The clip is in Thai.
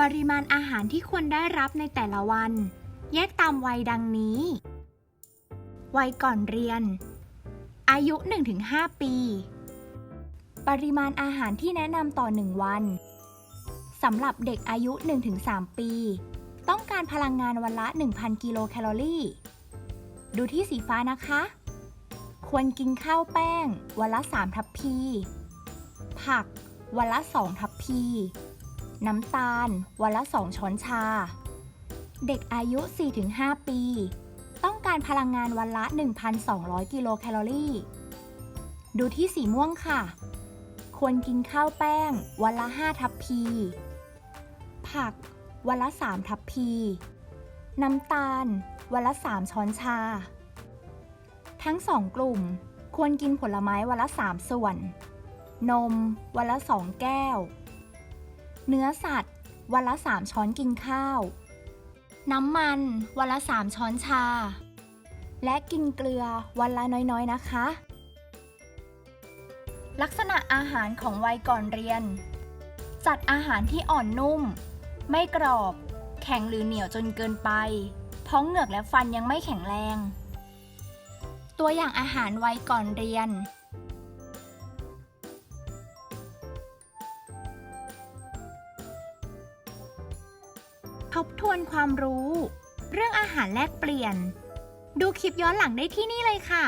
ปริมาณอาหารที่ควรได้รับในแต่ละวัน แยกตามวัยดังนี้ วัยก่อนเรียน อายุ 1-5 ปี ปริมาณอาหารที่แนะนำต่อ 1 วันสำหรับเด็กอายุ 1-3 ปี ต้องการพลังงานวันละ 1,000 กิโลแคลอรี่ ดูที่สีฟ้านะคะ ควรกินข้าวแป้ง วันละ 3 ทัพพี ผัก วันละ 2 ทัพพี น้ำตาล วันละ 2 ช้อนชา เด็กอายุ 4-5 ปี ต้องการพลังงานวันละ 1,200 กิโลแคลอรี่ ดูที่สีม่วงค่ะ ควรกินข้าวแป้ง วันละ 5 ทัพพี ผัก วันละ 3 ทัพพี น้ำตาล วันละ 3 ช้อนชา ทั้ง 2 กลุ่ม ควรกินผลไม้วันละ 3 ส่วน นม วันละ 2 แก้ว เนื้อสัตว์ วันละ 3 ช้อนกินข้าว น้ำมัน วันละ 3 ช้อนชา และกินเกลือวันละน้อยๆ นะคะ ลักษณะอาหารของวัยก่อนเรียน จัดอาหารที่อ่อนนุ่ม ไม่กรอบ แข็งหรือเหนียวจนเกินไปเพราะเหงือกและฟันยังไม่แข็งแรง ตัวอย่างอาหารวัยก่อนเรียน ทบทวนความรู้ เรื่องอาหารแลกเปลี่ยน ดูคลิปย้อนหลังได้ที่นี่เลยค่ะ